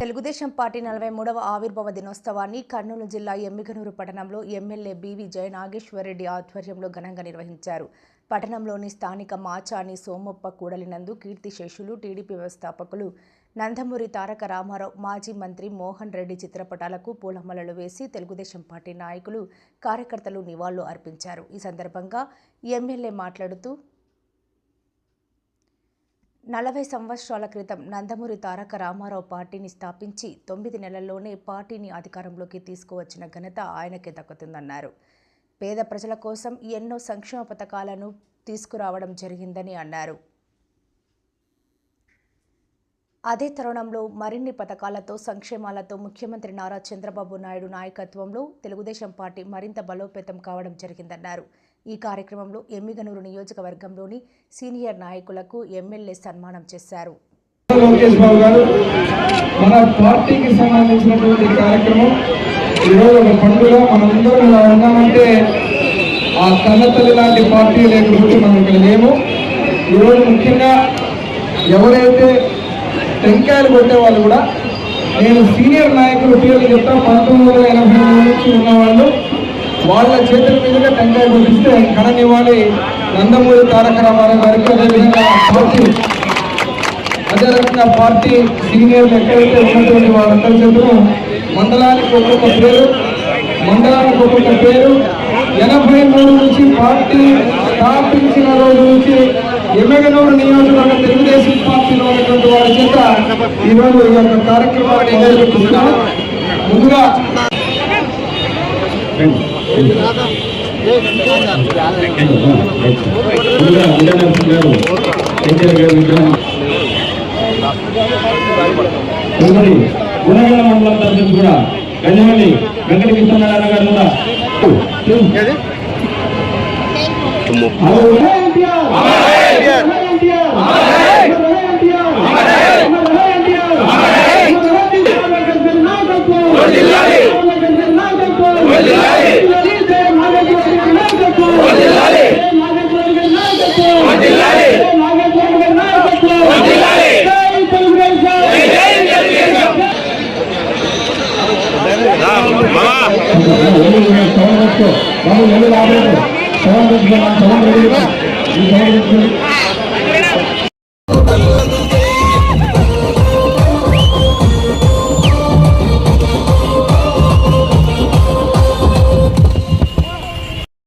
Telugu Desam party నలభై మూడవ ఆవిర్భావ దినోత్సవాన్ని కర్నూలు జిల్లా ఎమ్మిగనూరు పట్టణంలో ఎమ్మెల్యే బీవీ జయనాగేశ్వరరెడ్డి ఆధ్వర్యంలో ఘనంగా నిర్వహించారు. పట్టణంలోని స్థానిక మాచాని సోమప్ప కూడలినందు కీర్తిశేషులు టీడీపీ వ్యవస్థాపకులు నందమూరి తారక రామారావు మాజీ మంత్రి మోహన్ రెడ్డి చిత్రపటాలకు పూలమలలు వేసి తెలుగుదేశం పార్టీ నాయకులు కార్యకర్తలు నివాళులు అర్పించారు. ఈ సందర్భంగా ఎమ్మెల్యే మాట్లాడుతూ నలభై సంవత్సరాల క్రితం నందమూరి తారక రామారావు పార్టీని స్థాపించి తొమ్మిది నెలల్లోనే పార్టీని అధికారంలోకి తీసుకువచ్చిన ఘనత ఆయనకే దక్కుతుందన్నారు. పేద ప్రజల కోసం ఎన్నో సంక్షేమ పథకాలను తీసుకురావడం జరిగిందని అన్నారు. అదే తరుణంలో మరిన్ని పథకాలతో సంక్షేమాలతో ముఖ్యమంత్రి నారా చంద్రబాబు నాయుడు నాయకత్వంలో తెలుగుదేశం పార్టీ మరింత బలోపేతం కావడం జరిగిందన్నారు. ఈ కార్యక్రమంలో ఎమ్మిగనూరు నియోజకవర్గంలోని సీనియర్ నాయకులకు ఎమ్మెల్యే సన్మానం చేశారు. మన పార్టీకి సంబంధించినటువంటి కార్యక్రమం. ఈరోజు ఒక పండుగ మనందరం ఇలా ఉన్నామంటే ఆ కన్నతల్లి లాంటి పార్టీ లేకపోతే మనం ఇక్కడ లేము. ఈరోజు ముఖ్యంగా ఎవరైతే టెంకాయలు కొట్టే వాళ్ళు కూడా నేను సీనియర్ నాయకులు పేర్లు చెప్తా పంతొమ్మిది వందల ఎనభై నుంచి ఉన్నవాళ్ళు. వాళ్ళ చేతుల మీదుగా టెంకాయ కొట్టిస్తే ఘననివ్వాలి నందమూరి తారక రామారావు గారికి. అదేవిధంగా పార్టీ అదేవిధంగా పార్టీ సీనియర్లు ఎక్కడైతే ఉన్నటువంటి వాళ్ళందరి చేతులు మండలానికి ఒక్కొక్క పేరు మండలానికి ఒక్కొక్క పేరు. ఎనభై మూడు నుంచి పార్టీ స్థాపించిన రోజు నుంచి ఎమ్మెగనూరు నియోజకవర్గ తెలుగుదేశం పార్టీలో ఉన్నటువంటి వారి చేత ఈరోజు ఈ యొక్క కార్యక్రమాన్ని నిర్వహిస్తున్నాను ముందుగా గుణగల మండలం తరఫు కూడా గంజమల్లి వెంకట కృష్ణనారాయణ గారు ಬಂದು ಎಲ್ಲರೂ ಆಗಬೇಕು ಸೌಂಡ್ ಸೌಂಡ್ ರೆಡಿ ಸೌಂಡ್